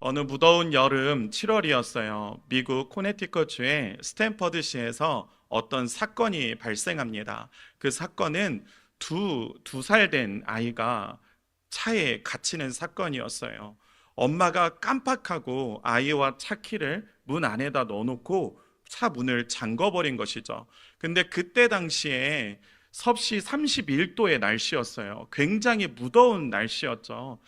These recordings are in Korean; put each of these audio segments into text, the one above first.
어느 무더운 여름 7월이었어요. 미국 코네티컷주의 스탠퍼드시에서 어떤 사건이 발생합니다. 그 사건은 두, 두 살 된 아이가 차에 갇히는 사건이었어요. 엄마가 깜빡하고 아이와 차 키를 문 안에다 넣어놓고 차 문을 잠궈버린 것이죠. 근데 그때 당시에 섭씨 31도의 날씨였어요. 굉장히 무더운 날씨였죠.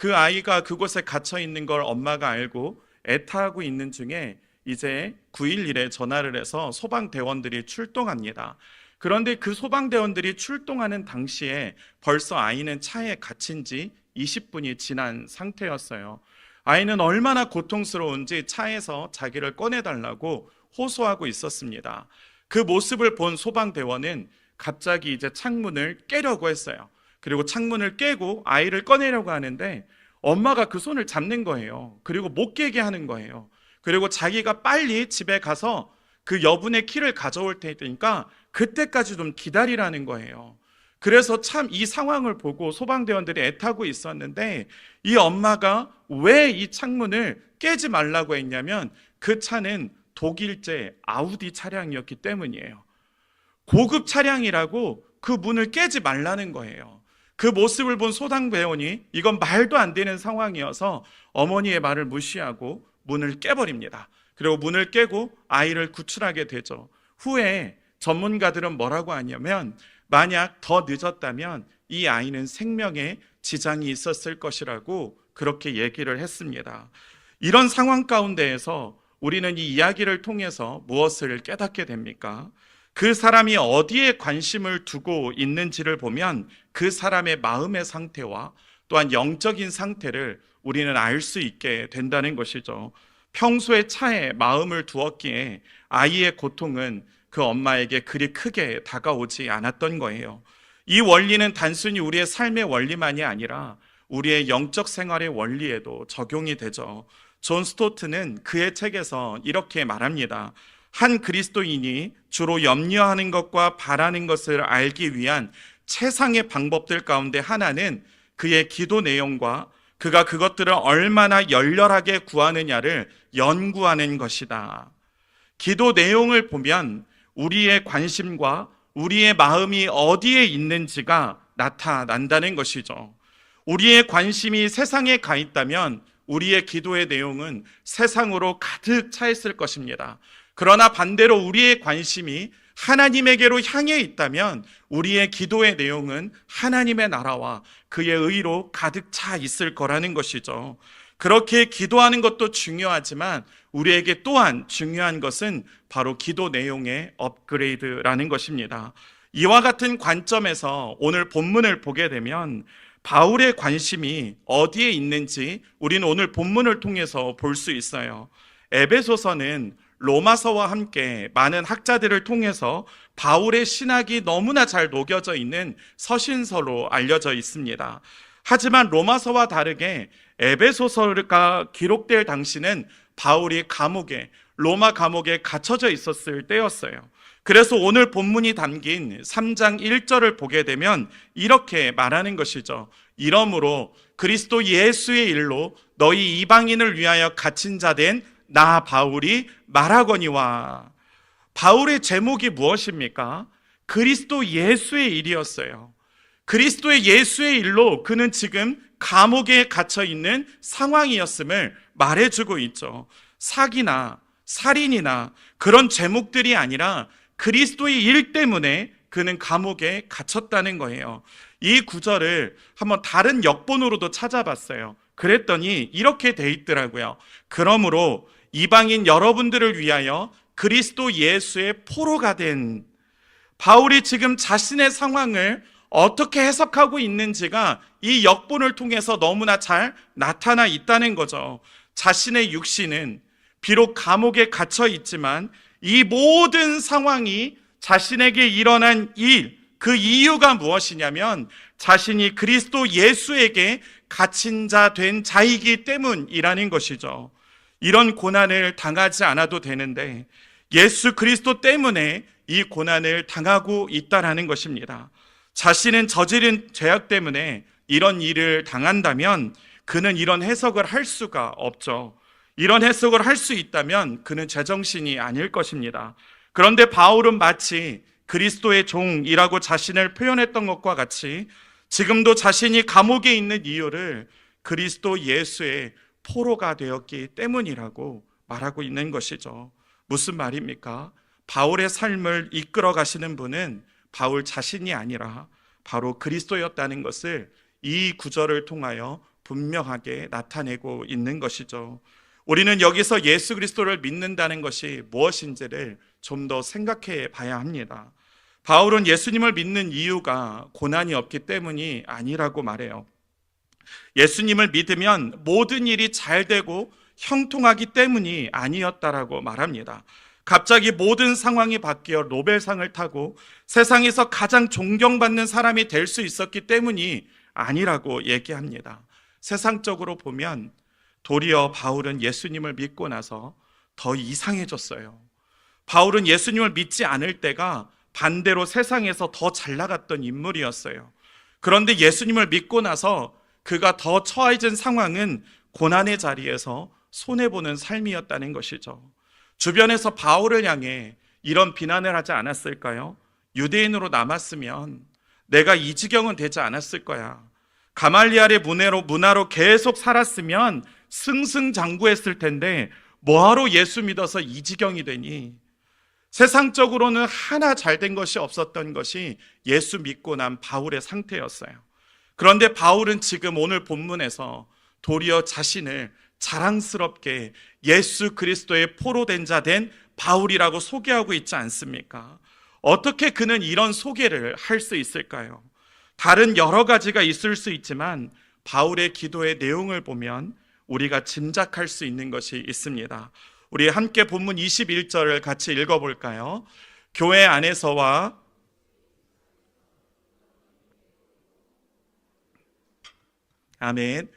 그 아이가 그곳에 갇혀 있는 걸 엄마가 알고 애타하고 있는 중에 이제 911에 전화를 해서 소방대원들이 출동합니다. 그런데 그 소방대원들이 출동하는 당시에 벌써 아이는 차에 갇힌 지 20분이 지난 상태였어요. 아이는 얼마나 고통스러운지 차에서 자기를 꺼내달라고 호소하고 있었습니다. 그 모습을 본 소방대원은 갑자기 이제 창문을 깨려고 했어요. 그리고 창문을 깨고 아이를 꺼내려고 하는데 엄마가 그 손을 잡는 거예요. 그리고 못 깨게 하는 거예요. 그리고 자기가 빨리 집에 가서 그 여분의 키를 가져올 테니까 그때까지 좀 기다리라는 거예요. 그래서 참 이 상황을 보고 소방대원들이 애타고 있었는데 이 엄마가 왜 이 창문을 깨지 말라고 했냐면 그 차는 독일제 아우디 차량이었기 때문이에요. 고급 차량이라고 그 문을 깨지 말라는 거예요. 그 모습을 본 소방대원이 이건 말도 안 되는 상황이어서 어머니의 말을 무시하고 문을 깨버립니다. 그리고 문을 깨고 아이를 구출하게 되죠. 후에 전문가들은 뭐라고 하냐면 만약 더 늦었다면 이 아이는 생명에 지장이 있었을 것이라고 그렇게 얘기를 했습니다. 이런 상황 가운데에서 우리는 이 이야기를 통해서 무엇을 깨닫게 됩니까? 그 사람이 어디에 관심을 두고 있는지를 보면 그 사람의 마음의 상태와 또한 영적인 상태를 우리는 알 수 있게 된다는 것이죠. 평소에 차에 마음을 두었기에 아이의 고통은 그 엄마에게 그리 크게 다가오지 않았던 거예요. 이 원리는 단순히 우리의 삶의 원리만이 아니라 우리의 영적 생활의 원리에도 적용이 되죠. 존 스토트는 그의 책에서 이렇게 말합니다. 한 그리스도인이 주로 염려하는 것과 바라는 것을 알기 위한 최상의 방법들 가운데 하나는 그의 기도 내용과 그가 그것들을 얼마나 열렬하게 구하느냐를 연구하는 것이다. 기도 내용을 보면 우리의 관심과 우리의 마음이 어디에 있는지가 나타난다는 것이죠. 우리의 관심이 세상에 가 있다면 우리의 기도의 내용은 세상으로 가득 차 있을 것입니다. 그러나 반대로 우리의 관심이 하나님에게로 향해 있다면 우리의 기도의 내용은 하나님의 나라와 그의 의로 가득 차 있을 거라는 것이죠. 그렇게 기도하는 것도 중요하지만 우리에게 또한 중요한 것은 바로 기도 내용의 업그레이드라는 것입니다. 이와 같은 관점에서 오늘 본문을 보게 되면 바울의 관심이 어디에 있는지 우리는 오늘 본문을 통해서 볼 수 있어요. 에베소서는 로마서와 함께 많은 학자들을 통해서 바울의 신학이 너무나 잘 녹여져 있는 서신서로 알려져 있습니다. 하지만 로마서와 다르게 에베소서가 기록될 당시는 바울이 감옥에 로마 감옥에 갇혀져 있었을 때였어요. 그래서 오늘 본문이 담긴 3장 1절을 보게 되면 이렇게 말하는 것이죠. 이러므로 그리스도 예수의 일로 너희 이방인을 위하여 갇힌 자 된 나 바울이 말하거니와 바울의 제목이 무엇입니까? 그리스도 예수의 일이었어요. 그리스도의 예수의 일로 그는 지금 감옥에 갇혀 있는 상황이었음을 말해주고 있죠. 사기나 살인이나 그런 제목들이 아니라 그리스도의 일 때문에 그는 감옥에 갇혔다는 거예요. 이 구절을 한번 다른 역본으로도 찾아봤어요. 그랬더니 이렇게 돼 있더라고요. 그러므로 이방인 여러분들을 위하여 그리스도 예수의 포로가 된 바울이 지금 자신의 상황을 어떻게 해석하고 있는지가 이 역본을 통해서 너무나 잘 나타나 있다는 거죠. 자신의 육신은 비록 감옥에 갇혀 있지만 이 모든 상황이 자신에게 일어난 일, 그 이유가 무엇이냐면 자신이 그리스도 예수에게 갇힌 자 된 자이기 때문이라는 것이죠. 이런 고난을 당하지 않아도 되는데 예수 그리스도 때문에 이 고난을 당하고 있다라는 것입니다. 자신은 저지른 죄악 때문에 이런 일을 당한다면 그는 이런 해석을 할 수가 없죠. 이런 해석을 할 수 있다면 그는 제정신이 아닐 것입니다. 그런데 바울은 마치 그리스도의 종이라고 자신을 표현했던 것과 같이 지금도 자신이 감옥에 있는 이유를 그리스도 예수의 포로가 되었기 때문이라고 말하고 있는 것이죠. 무슨 말입니까? 바울의 삶을 이끌어 가시는 분은 바울 자신이 아니라 바로 그리스도였다는 것을 이 구절을 통하여 분명하게 나타내고 있는 것이죠. 우리는 여기서 예수 그리스도를 믿는다는 것이 무엇인지를 좀 더 생각해 봐야 합니다. 바울은 예수님을 믿는 이유가 고난이 없기 때문이 아니라고 말해요. 예수님을 믿으면 모든 일이 잘 되고 형통하기 때문이 아니었다라고 말합니다. 갑자기 모든 상황이 바뀌어 노벨상을 타고 세상에서 가장 존경받는 사람이 될 수 있었기 때문이 아니라고 얘기합니다. 세상적으로 보면 도리어 바울은 예수님을 믿고 나서 더 이상해졌어요. 바울은 예수님을 믿지 않을 때가 반대로 세상에서 더 잘 나갔던 인물이었어요. 그런데 예수님을 믿고 나서 그가 더 처해진 상황은 고난의 자리에서 손해보는 삶이었다는 것이죠. 주변에서 바울을 향해 이런 비난을 하지 않았을까요? 유대인으로 남았으면 내가 이 지경은 되지 않았을 거야. 가말리알의 문화로, 문화로 계속 살았으면 승승장구했을 텐데 뭐하러 예수 믿어서 이 지경이 되니? 세상적으로는 하나 잘 된 것이 없었던 것이 예수 믿고 난 바울의 상태였어요. 그런데 바울은 지금 오늘 본문에서 도리어 자신을 자랑스럽게 예수 그리스도의 포로된 자 된 바울이라고 소개하고 있지 않습니까? 어떻게 그는 이런 소개를 할 수 있을까요? 다른 여러 가지가 있을 수 있지만 바울의 기도의 내용을 보면 우리가 짐작할 수 있는 것이 있습니다. 우리 함께 본문 21절을 같이 읽어볼까요? 교회 안에서와 아멘.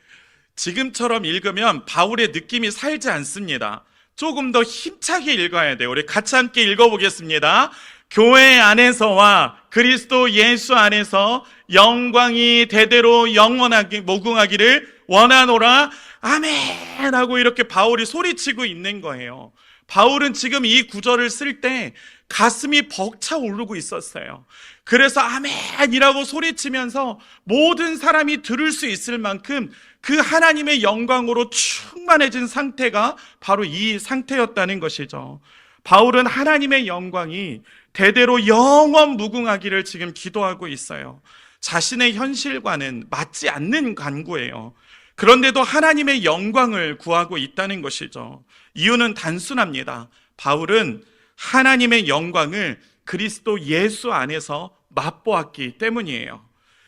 지금처럼 읽으면 바울의 느낌이 살지 않습니다. 조금 더 힘차게 읽어야 돼요. 우리 같이 함께 읽어보겠습니다. 교회 안에서와 그리스도 예수 안에서 영광이 대대로 영원하게 모궁하기를 원하노라. 아멘! 하고 이렇게 바울이 소리치고 있는 거예요. 바울은 지금 이 구절을 쓸 때 가슴이 벅차 오르고 있었어요. 그래서 아멘이라고 소리치면서 모든 사람이 들을 수 있을 만큼 그 하나님의 영광으로 충만해진 상태가 바로 이 상태였다는 것이죠. 바울은 하나님의 영광이 대대로 영원 무궁하기를 지금 기도하고 있어요. 자신의 현실과는 맞지 않는 간구예요. 그런데도 하나님의 영광을 구하고 있다는 것이죠. 이유는 단순합니다. 바울은 하나님의 영광을 그리스도 예수 안에서 맛보았기 때문이에요.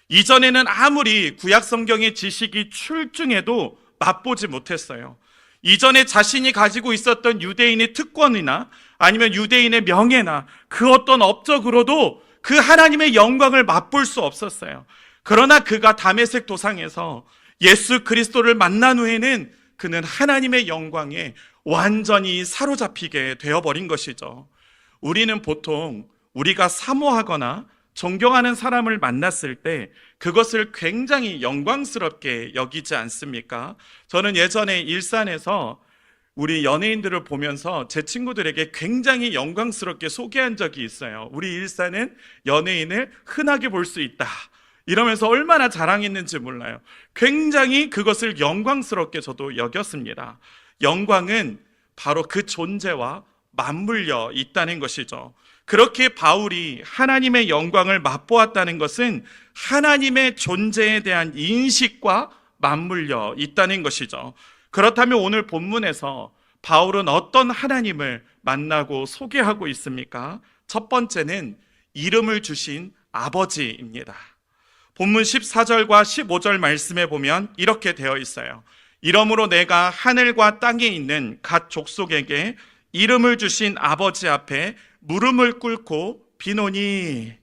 이전에는 아무리 구약 성경의 지식이 출중해도 맛보지 못했어요. 이전에 자신이 가지고 있었던 유대인의 특권이나 아니면 유대인의 명예나 그 어떤 업적으로도 그 하나님의 영광을 맛볼 수 없었어요. 그러나 그가 담에색 도상에서 예수 그리스도를 만난 후에는 그는 하나님의 영광에 완전히 사로잡히게 되어버린 것이죠. 우리는 보통 우리가 사모하거나 존경하는 사람을 만났을 때 그것을 굉장히 영광스럽게 여기지 않습니까? 저는 예전에 일산에서 우리 연예인들을 보면서 제 친구들에게 굉장히 영광스럽게 소개한 적이 있어요. 우리 일산은 연예인을 흔하게 볼 수 있다. 이러면서 얼마나 자랑했는지 몰라요. 굉장히 그것을 영광스럽게 저도 여겼습니다. 영광은 바로 그 존재와 맞물려 있다는 것이죠. 그렇게 바울이 하나님의 영광을 맛보았다는 것은 하나님의 존재에 대한 인식과 맞물려 있다는 것이죠. 그렇다면 오늘 본문에서 바울은 어떤 하나님을 만나고 소개하고 있습니까? 첫 번째는 이름을 주신 아버지입니다. 본문 14절과 15절 말씀에 보면 이렇게 되어 있어요. 이러므로 내가 하늘과 땅에 있는 각 족속에게 이름을 주신 아버지 앞에 무릎을 꿇고 비노니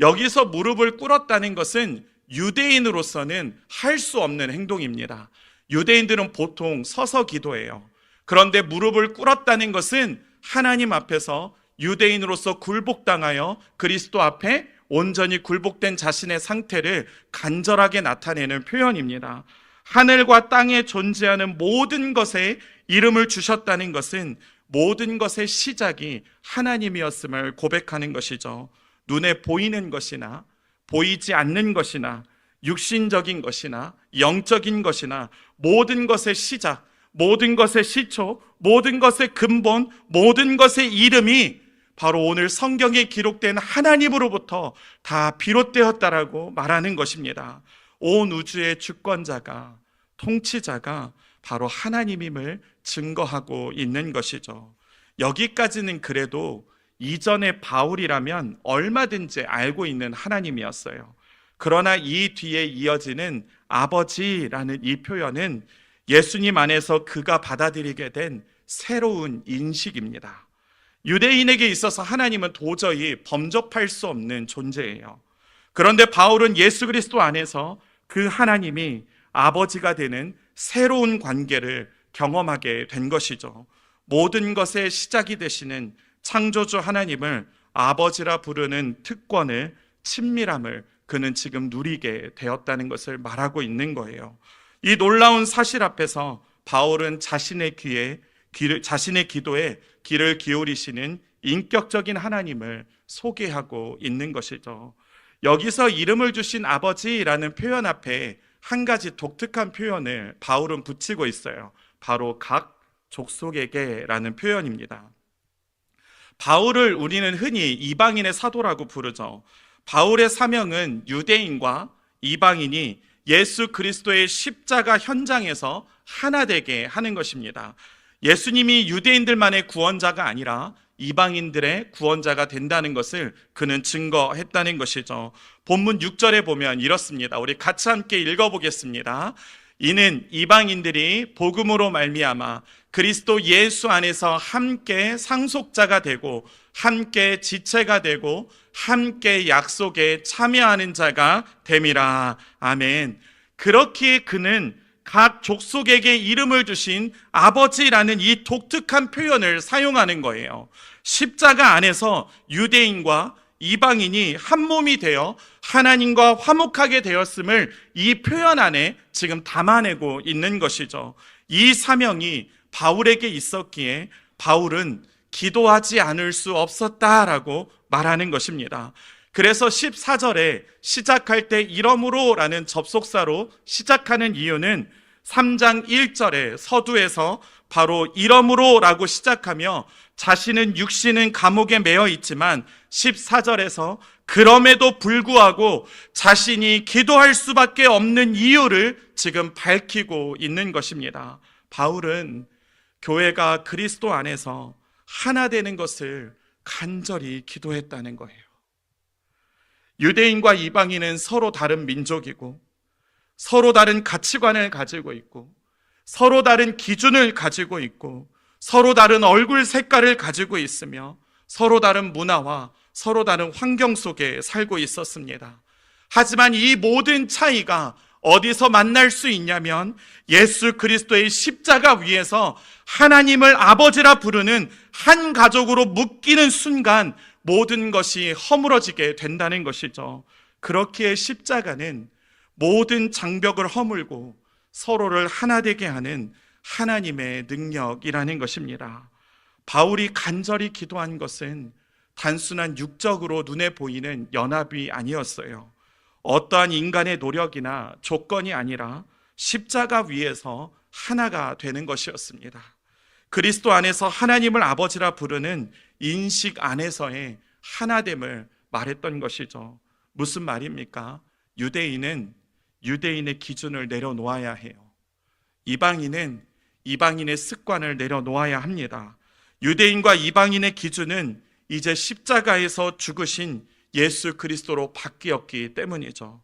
여기서 무릎을 꿇었다는 것은 유대인으로서는 할 수 없는 행동입니다. 유대인들은 보통 서서 기도해요. 그런데 무릎을 꿇었다는 것은 하나님 앞에서 유대인으로서 굴복당하여 그리스도 앞에 온전히 굴복된 자신의 상태를 간절하게 나타내는 표현입니다. 하늘과 땅에 존재하는 모든 것에 이름을 주셨다는 것은 모든 것의 시작이 하나님이었음을 고백하는 것이죠. 눈에 보이는 것이나 보이지 않는 것이나 육신적인 것이나 영적인 것이나 모든 것의 시작, 모든 것의 시초, 모든 것의 근본, 모든 것의 이름이 바로 오늘 성경에 기록된 하나님으로부터 다 비롯되었다라고 말하는 것입니다. 온 우주의 주권자가, 통치자가 바로 하나님임을 증거하고 있는 것이죠. 여기까지는 그래도 이전의 바울이라면 얼마든지 알고 있는 하나님이었어요. 그러나 이 뒤에 이어지는 아버지라는 이 표현은 예수님 안에서 그가 받아들이게 된 새로운 인식입니다. 유대인에게 있어서 하나님은 도저히 범접할 수 없는 존재예요. 그런데 바울은 예수 그리스도 안에서 그 하나님이 아버지가 되는 새로운 관계를 경험하게 된 것이죠. 모든 것의 시작이 되시는 창조주 하나님을 아버지라 부르는 특권을 친밀함을 그는 지금 누리게 되었다는 것을 말하고 있는 거예요. 이 놀라운 사실 앞에서 바울은 자신의 귀에 귀를, 자신의 기도에 귀를 기울이시는 인격적인 하나님을 소개하고 있는 것이죠. 여기서 이름을 주신 아버지라는 표현 앞에 한 가지 독특한 표현을 바울은 붙이고 있어요. 바로 각 족속에게라는 표현입니다. 바울을 우리는 흔히 이방인의 사도라고 부르죠. 바울의 사명은 유대인과 이방인이 예수 그리스도의 십자가 현장에서 하나 되게 하는 것입니다. 예수님이 유대인들만의 구원자가 아니라 이방인들의 구원자가 된다는 것을 그는 증거했다는 것이죠. 본문 6절에 보면 이렇습니다. 우리 같이 함께 읽어보겠습니다. 이는 이방인들이 복음으로 말미암아 그리스도 예수 안에서 함께 상속자가 되고 함께 지체가 되고 함께 약속에 참여하는 자가 됨이라. 아멘. 그렇기에 그는 각 족속에게 이름을 주신 아버지라는 이 독특한 표현을 사용하는 거예요. 십자가 안에서 유대인과 이방인이 한 몸이 되어 하나님과 화목하게 되었음을 이 표현 안에 지금 담아내고 있는 것이죠. 이 사명이 바울에게 있었기에 바울은 기도하지 않을 수 없었다라고 말하는 것입니다. 그래서 14절에 시작할 때 이러므로라는 접속사로 시작하는 이유는 3장 1절에 서두에서 바로 이러므로라고 시작하며 자신은 육신은 감옥에 매여 있지만 14절에서 그럼에도 불구하고 자신이 기도할 수밖에 없는 이유를 지금 밝히고 있는 것입니다. 바울은 교회가 그리스도 안에서 하나 되는 것을 간절히 기도했다는 거예요. 유대인과 이방인은 서로 다른 민족이고 서로 다른 가치관을 가지고 있고 서로 다른 기준을 가지고 있고 서로 다른 얼굴 색깔을 가지고 있으며 서로 다른 문화와 서로 다른 환경 속에 살고 있었습니다. 하지만 이 모든 차이가 어디서 만날 수 있냐면 예수 그리스도의 십자가 위에서 하나님을 아버지라 부르는 한 가족으로 묶이는 순간 모든 것이 허물어지게 된다는 것이죠. 그렇기에 십자가는 모든 장벽을 허물고 서로를 하나 되게 하는 하나님의 능력이라는 것입니다. 바울이 간절히 기도한 것은 단순한 육적으로 눈에 보이는 연합이 아니었어요. 어떠한 인간의 노력이나 조건이 아니라 십자가 위에서 하나가 되는 것이었습니다. 그리스도 안에서 하나님을 아버지라 부르는 인식 안에서의 하나됨을 말했던 것이죠. 무슨 말입니까? 유대인은 유대인의 기준을 내려놓아야 해요. 이방인은 이방인의 습관을 내려놓아야 합니다. 유대인과 이방인의 기준은 이제 십자가에서 죽으신 예수 그리스도로 바뀌었기 때문이죠.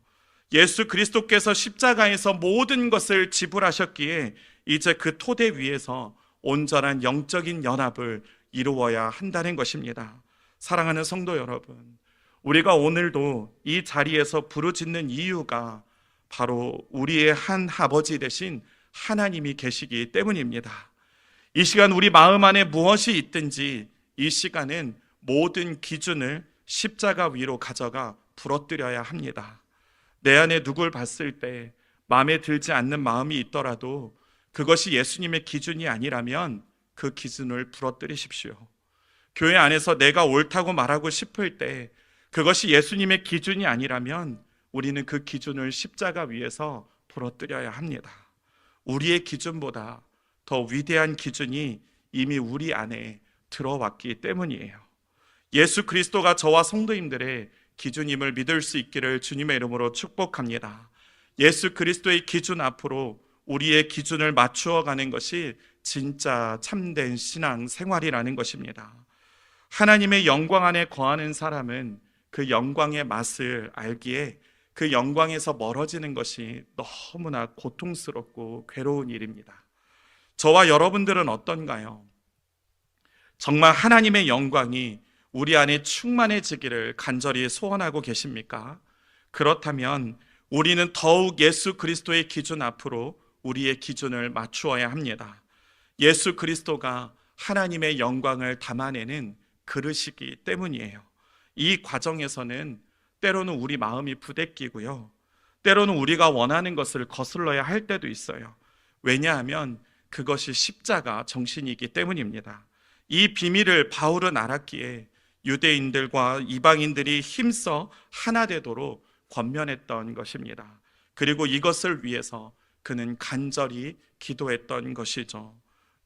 예수 그리스도께서 십자가에서 모든 것을 지불하셨기에 이제 그 토대 위에서 온전한 영적인 연합을 이루어야 한다는 것입니다. 사랑하는 성도 여러분, 우리가 오늘도 이 자리에서 부르짖는 이유가 바로 우리의 한 아버지 대신 하나님이 계시기 때문입니다. 이 시간 우리 마음 안에 무엇이 있든지 이 시간은 모든 기준을 십자가 위로 가져가 부러뜨려야 합니다. 내 안에 누굴 봤을 때 마음에 들지 않는 마음이 있더라도 그것이 예수님의 기준이 아니라면 그 기준을 부러뜨리십시오. 교회 안에서 내가 옳다고 말하고 싶을 때 그것이 예수님의 기준이 아니라면 우리는 그 기준을 십자가 위에서 부러뜨려야 합니다. 우리의 기준보다 더 위대한 기준이 이미 우리 안에 들어왔기 때문이에요. 예수 그리스도가 저와 성도님들의 기준임을 믿을 수 있기를 주님의 이름으로 축복합니다. 예수 그리스도의 기준 앞으로 우리의 기준을 맞추어 가는 것이 진짜 참된 신앙 생활이라는 것입니다. 하나님의 영광 안에 거하는 사람은 그 영광의 맛을 알기에 그 영광에서 멀어지는 것이 너무나 고통스럽고 괴로운 일입니다. 저와 여러분들은 어떤가요? 정말 하나님의 영광이 우리 안에 충만해지기를 간절히 소원하고 계십니까? 그렇다면 우리는 더욱 예수 그리스도의 기준 앞으로 우리의 기준을 맞추어야 합니다. 예수 그리스도가 하나님의 영광을 담아내는 그릇이기 때문이에요. 이 과정에서는 때로는 우리 마음이 부대끼고요. 때로는 우리가 원하는 것을 거슬러야 할 때도 있어요. 왜냐하면 그것이 십자가 정신이기 때문입니다. 이 비밀을 바울은 알았기에 유대인들과 이방인들이 힘써 하나 되도록 권면했던 것입니다. 그리고 이것을 위해서 그는 간절히 기도했던 것이죠.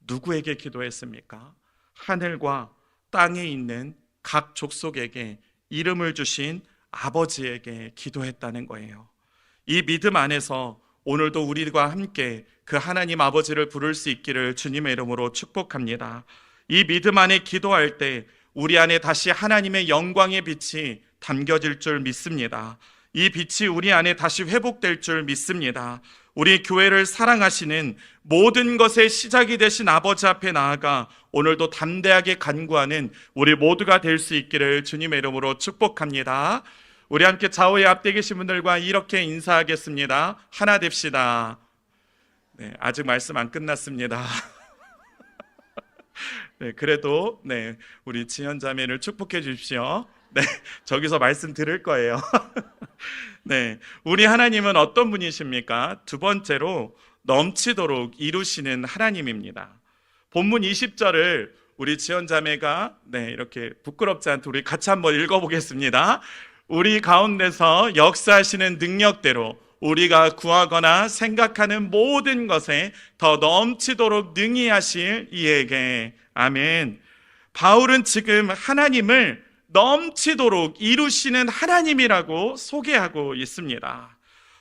누구에게 기도했습니까? 하늘과 땅에 있는 각 족속에게 이름을 주신 아버지에게 기도했다는 거예요. 이 믿음 안에서 오늘도 우리와 함께 그 하나님 아버지를 부를 수 있기를 주님의 이름으로 축복합니다. 이 믿음 안에 기도할 때 우리 안에 다시 하나님의 영광의 빛이 담겨질 줄 믿습니다. 이 빛이 우리 안에 다시 회복될 줄 믿습니다. 우리 교회를 사랑하시는 모든 것의 시작이 되신 아버지 앞에 나아가 오늘도 담대하게 간구하는 우리 모두가 될 수 있기를 주님의 이름으로 축복합니다. 우리 함께 좌우에 앞에 계신 분들과 이렇게 인사하겠습니다. 하나 됩시다. 네, 아직 말씀 안 끝났습니다. 네, 그래도 네, 우리 지현 자매를 축복해 주십시오. 네, 저기서 말씀 들을 거예요. 네, 우리 하나님은 어떤 분이십니까? 두 번째로 넘치도록 이루시는 하나님입니다. 본문 20절을 우리 지연 자매가 네, 이렇게 부끄럽지 않도록 우리 같이 한번 읽어보겠습니다. 우리 가운데서 역사하시는 능력대로 우리가 구하거나 생각하는 모든 것에 더 넘치도록 능히 하실 이에게 아멘. 바울은 지금 하나님을 넘치도록 이루시는 하나님이라고 소개하고 있습니다.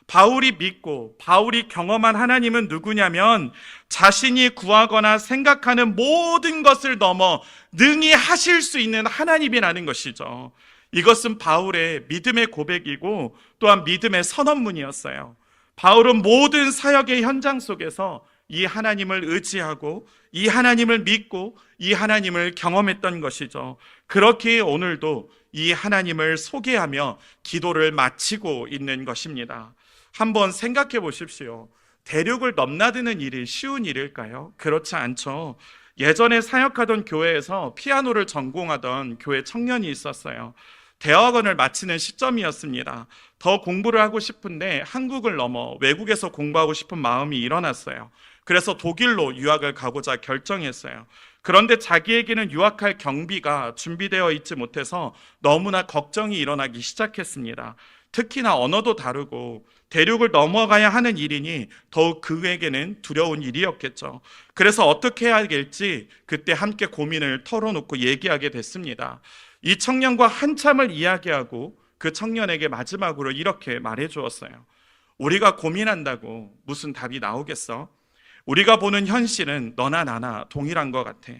바울이 믿고 바울이 경험한 하나님은 누구냐면 자신이 구하거나 생각하는 모든 것을 넘어 능히 하실 수 있는 하나님이라는 것이죠. 이것은 바울의 믿음의 고백이고 또한 믿음의 선언문이었어요. 바울은 모든 사역의 현장 속에서 이 하나님을 의지하고 이 하나님을 믿고 이 하나님을 경험했던 것이죠. 그렇게 오늘도 이 하나님을 소개하며 기도를 마치고 있는 것입니다. 한번 생각해 보십시오. 대륙을 넘나드는 일이 쉬운 일일까요? 그렇지 않죠. 예전에 사역하던 교회에서 피아노를 전공하던 교회 청년이 있었어요. 대학원을 마치는 시점이었습니다. 더 공부를 하고 싶은데 한국을 넘어 외국에서 공부하고 싶은 마음이 일어났어요. 그래서 독일로 유학을 가고자 결정했어요. 그런데 자기에게는 유학할 경비가 준비되어 있지 못해서 너무나 걱정이 일어나기 시작했습니다. 특히나 언어도 다르고 대륙을 넘어가야 하는 일이니 더욱 그에게는 두려운 일이었겠죠. 그래서 어떻게 해야 될지 그때 함께 고민을 털어놓고 얘기하게 됐습니다. 이 청년과 한참을 이야기하고 그 청년에게 마지막으로 이렇게 말해 주었어요. 우리가 고민한다고 무슨 답이 나오겠어? 우리가 보는 현실은 너나 나나 동일한 것 같아.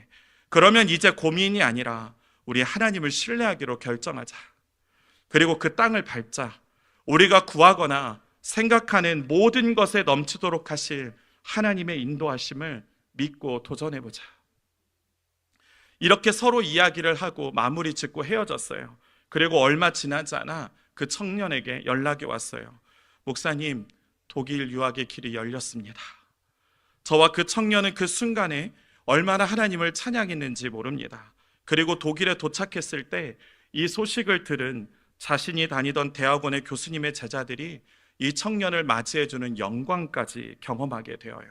그러면 이제 고민이 아니라 우리 하나님을 신뢰하기로 결정하자. 그리고 그 땅을 밟자. 우리가 구하거나 생각하는 모든 것에 넘치도록 하실 하나님의 인도하심을 믿고 도전해보자. 이렇게 서로 이야기를 하고 마무리 짓고 헤어졌어요. 그리고 얼마 지나지 않아 그 청년에게 연락이 왔어요. 목사님, 독일 유학의 길이 열렸습니다. 저와 그 청년은 그 순간에 얼마나 하나님을 찬양했는지 모릅니다. 그리고 독일에 도착했을 때 이 소식을 들은 자신이 다니던 대학원의 교수님의 제자들이 이 청년을 맞이해주는 영광까지 경험하게 되어요.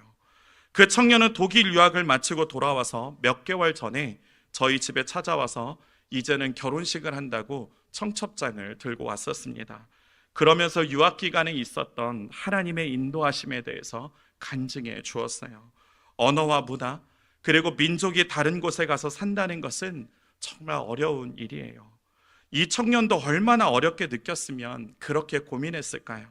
그 청년은 독일 유학을 마치고 돌아와서 몇 개월 전에 저희 집에 찾아와서 이제는 결혼식을 한다고 청첩장을 들고 왔었습니다. 그러면서 유학 기간에 있었던 하나님의 인도하심에 대해서 간증해 주었어요. 언어와 문화, 그리고 민족이 다른 곳에 가서 산다는 것은 정말 어려운 일이에요. 이 청년도 얼마나 어렵게 느꼈으면 그렇게 고민했을까요?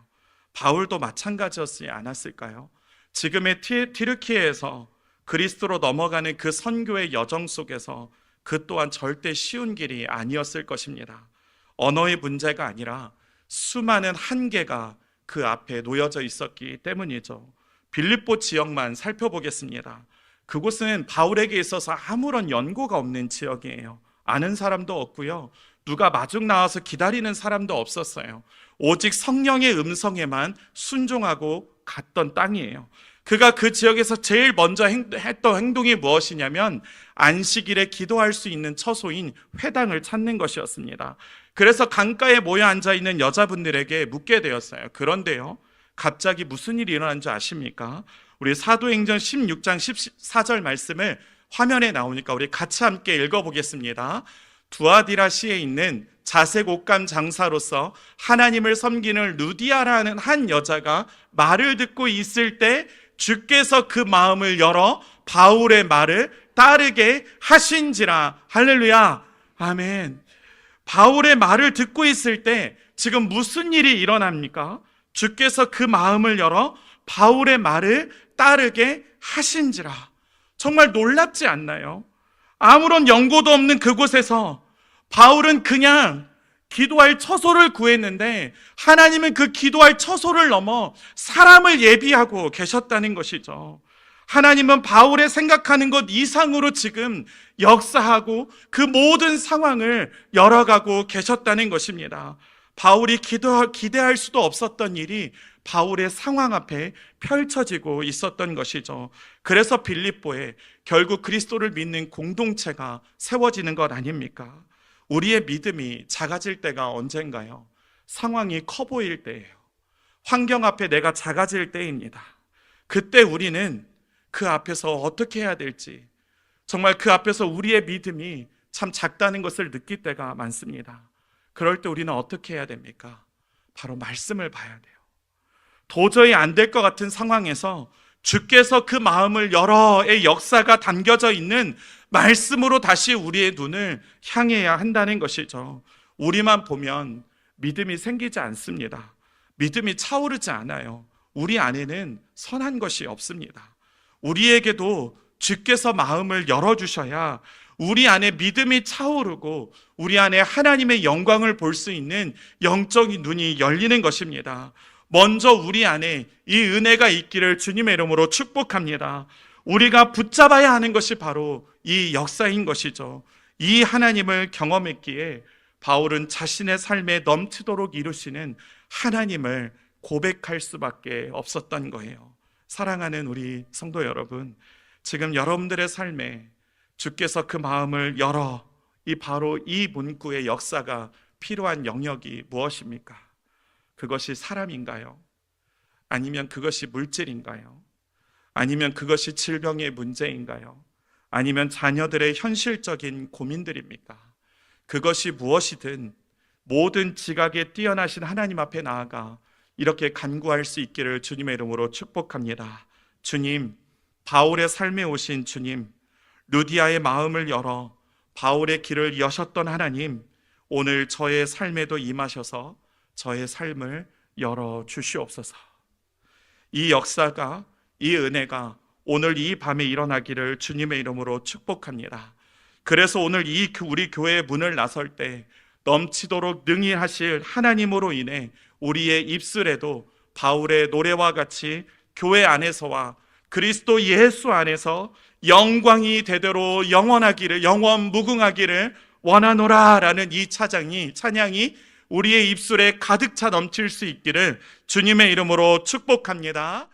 바울도 마찬가지였지 않았을까요? 지금의 티, 티르키에서 그리스도로 넘어가는 그 선교의 여정 속에서 그 또한 절대 쉬운 길이 아니었을 것입니다. 언어의 문제가 아니라 수많은 한계가 그 앞에 놓여져 있었기 때문이죠. 빌립보 지역만 살펴보겠습니다. 그곳은 바울에게 있어서 아무런 연고가 없는 지역이에요. 아는 사람도 없고요. 누가 마중 나와서 기다리는 사람도 없었어요. 오직 성령의 음성에만 순종하고 갔던 땅이에요. 그가 그 지역에서 제일 먼저 행- 했던 행동이 무엇이냐면 안식일에 기도할 수 있는 처소인 회당을 찾는 것이었습니다. 그래서 강가에 모여 앉아 있는 여자분들에게 묻게 되었어요. 그런데요, 갑자기 무슨 일이 일어난 줄 아십니까? 우리 사도행전 16장 14절 말씀을 화면에 나오니까 우리 같이 함께 읽어보겠습니다. 두아디라시에 있는 자색 옷감 장사로서 하나님을 섬기는 루디아라는 한 여자가 말을 듣고 있을 때 주께서 그 마음을 열어 바울의 말을 따르게 하신지라 할렐루야 아멘 바울의 말을 듣고 있을 때 지금 무슨 일이 일어납니까? 주께서 그 마음을 열어 바울의 말을 따르게 하신지라. 정말 놀랍지 않나요? 아무런 연고도 없는 그곳에서 바울은 그냥 기도할 처소를 구했는데 하나님은 그 기도할 처소를 넘어 사람을 예비하고 계셨다는 것이죠. 하나님은 바울의 생각하는 것 이상으로 지금 역사하고 그 모든 상황을 열어가고 계셨다는 것입니다. 바울이 기도, 기대할 수도 없었던 일이 바울의 상황 앞에 펼쳐지고 있었던 것이죠. 그래서 빌립보에 결국 그리스도를 믿는 공동체가 세워지는 것 아닙니까? 우리의 믿음이 작아질 때가 언젠가요? 상황이 커 보일 때예요. 환경 앞에 내가 작아질 때입니다. 그때 우리는 그 앞에서 어떻게 해야 될지, 정말 그 앞에서 우리의 믿음이 참 작다는 것을 느낄 때가 많습니다. 그럴 때 우리는 어떻게 해야 됩니까? 바로 말씀을 봐야 돼요. 도저히 안 될 것 같은 상황에서 주께서 그 마음을 열어의 역사가 담겨져 있는 말씀으로 다시 우리의 눈을 향해야 한다는 것이죠. 우리만 보면 믿음이 생기지 않습니다. 믿음이 차오르지 않아요. 우리 안에는 선한 것이 없습니다. 우리에게도 주께서 마음을 열어주셔야 우리 안에 믿음이 차오르고 우리 안에 하나님의 영광을 볼 수 있는 영적인 눈이 열리는 것입니다. 먼저 우리 안에 이 은혜가 있기를 주님의 이름으로 축복합니다. 우리가 붙잡아야 하는 것이 바로 이 역사인 것이죠. 이 하나님을 경험했기에 바울은 자신의 삶에 넘치도록 이루시는 하나님을 고백할 수밖에 없었던 거예요. 사랑하는 우리 성도 여러분, 지금 여러분들의 삶에 주께서 그 마음을 열어 이 바로 이 문구의 역사가 필요한 영역이 무엇입니까? 그것이 사람인가요? 아니면 그것이 물질인가요? 아니면 그것이 질병의 문제인가요? 아니면 자녀들의 현실적인 고민들입니까? 그것이 무엇이든 모든 지각에 뛰어나신 하나님 앞에 나아가 이렇게 간구할 수 있기를 주님의 이름으로 축복합니다. 주님, 바울의 삶에 오신 주님, 루디아의 마음을 열어 바울의 길을 여셨던 하나님, 오늘 저의 삶에도 임하셔서 저의 삶을 열어 주시옵소서. 이 역사가, 이 은혜가 오늘 이 밤에 일어나기를 주님의 이름으로 축복합니다. 그래서 오늘 이그 우리 교회의 문을 나설 때 넘치도록 능히 하실 하나님으로 인해 우리의 입술에도 바울의 노래와 같이 교회 안에서와 그리스도 예수 안에서 영광이 되도록 영원하기를 영원 무궁하기를 원하노라라는 이 차장이 찬양이 우리의 입술에 가득 차 넘칠 수 있기를 주님의 이름으로 축복합니다.